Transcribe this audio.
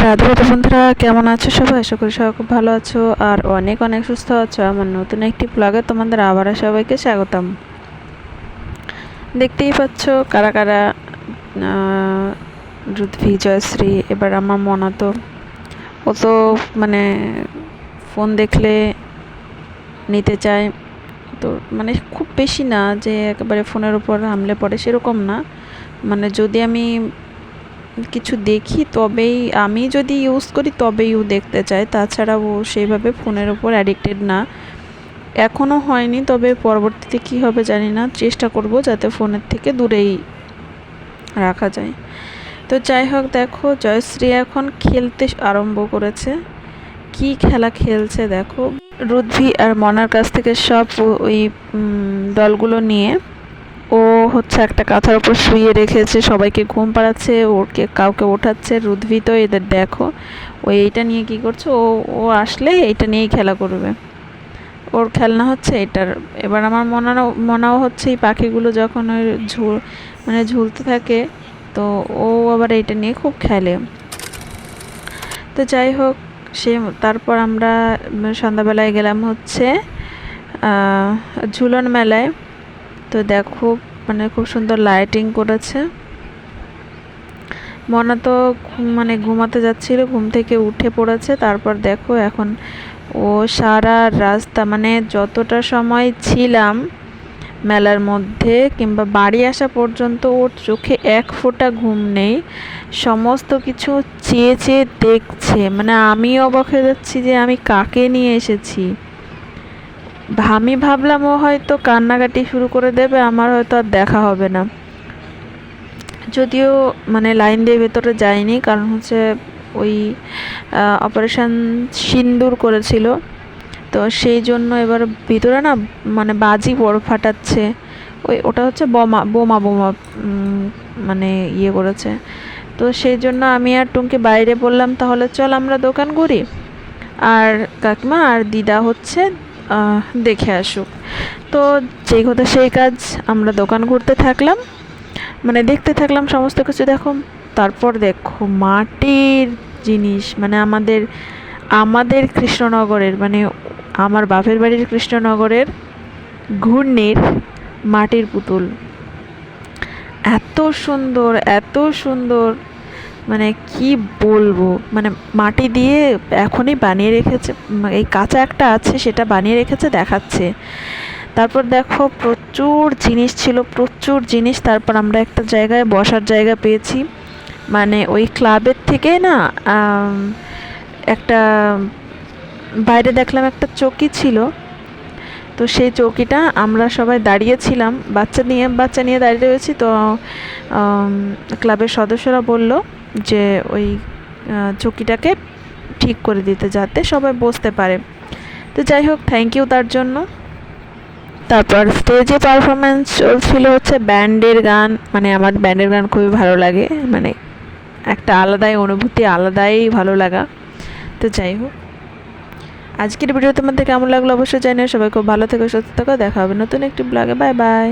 রাধে বন্ধুরা, কেমন আছো সবাই? আশা করি সবাই খুব ভালো আছো আর অনেক অনেক সুস্থ আছো। আমার নতুন একটি ব্লগে তোমাদের আবার সবাইকে স্বাগতম। দেখতেই পাচ্ছ কারা কারা রুদ্ভি জয়শ্রী এবার আমার মনা তো ও তো মানে ফোন দেখলে নিতে চায়। তো মানে খুব বেশি না যে একেবারে ফোনের উপর হামলে পড়ে, সেরকম না। মানে যদি আমি কিছু দেখি, তবেই আমি যদি ইউজ করি, তবেই ও দেখতে চায়। তাছাড়া ও সেইভাবে ফোনের ওপর অ্যাডিক্টেড না। এখনও হয়নি, তবে পরবর্তীতে কি হবে জানি না। চেষ্টা করব যাতে ফোনের থেকে দূরেই রাখা যায়। তো যাই হোক, দেখো, জয়শ্রী এখন খেলতে আরম্ভ করেছে। কি খেলা খেলছে, দেখো। রুদ্ভি আর মনার কাছ থেকে সব ওই দলগুলো নিয়ে ও হচ্ছে একটা কাঁথার উপর শুয়ে রেখেছে, সবাইকে ঘুম পাড়াচ্ছে ওকে কাউকে ওঠাচ্ছে। রুদ্ভি তো এদের দেখো, ও এইটা নিয়ে কি করছে? ও ও আসলে এইটা নিয়েই খেলা করবে। ওর খেলনা হচ্ছে এটার। এবার আমার মনাও মনাও হচ্ছে এই পাখিগুলো যখন ওই ঝুল মানে ঝুলতে থাকে, তো ও আবার এইটা নিয়ে খুব খেলে। তো যাই হোক, সে তারপর আমরা সন্ধ্যাবেলায় গেলাম হচ্ছে ঝুলন মেলায়। তো দেখো মানে খুব সুন্দর লাইটিং করেছে। মনা তো মানে ঘুমাতে যাচ্ছিল, ঘুম থেকে উঠে পড়েছে। তারপর দেখো এখন ও সারা রাস্তা মানে যতটা সময় ছিলাম মেলার মধ্যে কিংবা বাড়ি আসা পর্যন্ত ওর চোখে এক ফোঁটা ঘুম নেই। সমস্ত কিছু চেয়ে চেয়ে দেখছে। মানে আমি অবাক হয়ে যাচ্ছি যে আমি কাকে নিয়ে এসেছি? আমি ভাবলাম ও হয়তো কান্নাকাটি শুরু করে দেবে, আমার হয়তো আর দেখা হবে না। যদিও মানে লাইন দিয়ে ভেতরে যায়নি, কারণ হচ্ছে ওই অপারেশান সিন্দুর করেছিল। তো সেই জন্য এবার ভিতরে না মানে বাজি বড় ফাটাচ্ছে। ওই ওটা হচ্ছে বোমা বোমা বোমা মানে ইয়ে করেছে। তো সেই জন্য আমি আর টুঙ্কি বাইরে বললাম, তাহলে চল আমরা দোকান করি আর কাকিমা আর দিদা হচ্ছে দেখে আসুক। তো যেই কথা সেই কাজ আমরা দোকান ঘুরতে থাকলাম। মানে দেখতে থাকলাম সমস্ত কিছু দেখো, তারপর দেখো মাটির জিনিস মানে আমাদের আমাদের কৃষ্ণনগরের মানে আমার বাপের বাড়ির কৃষ্ণনগরের ঘূর্ণির মাটির পুতুল। এত সুন্দর এত সুন্দর। মানে কি বলব? মানে মাটি দিয়ে এখনই বানিয়ে রেখেছে এই কাঁচা একটা আছে সেটা বানিয়ে রেখেছে, দেখাচ্ছে। তারপর দেখো প্রচুর জিনিস ছিল, প্রচুর জিনিস। তারপর আমরা একটা জায়গায় বসার জায়গা পেয়েছি। মানে ওই ক্লাবের থেকে না একটা, বাইরে দেখলাম একটা চৌকি ছিল। তো সেই চৌকিটা আমরা সবাই দাঁড়িয়েছিলাম। বাচ্চা নিয়ে বাচ্চা নিয়ে দাঁড়িয়ে রয়েছি। তো ক্লাবের সদস্যরা বলল যে ওই চৌকিটাকে ঠিক করে দিতে যাতে সবাই বসতে পারে। তো যাই হোক থ্যাংক ইউ তার জন্য। তারপর স্টেজে পারফরমেন্স চলছিল হচ্ছে ব্যান্ডের গান। মানে আমার ব্যান্ডের গান খুবই ভালো লাগে। মানে একটা আলাদাই অনুভূতি, আলাদাই ভালো লাগা। তো যাই হোক। আজকের ভিডিও তোমাদের কেমন লাগল অবশ্যই জানিও। সবাই খুব ভালো থেকো, সুস্থ থাকো। দেখা হবে নতুন একটি ব্লগে বাই বাই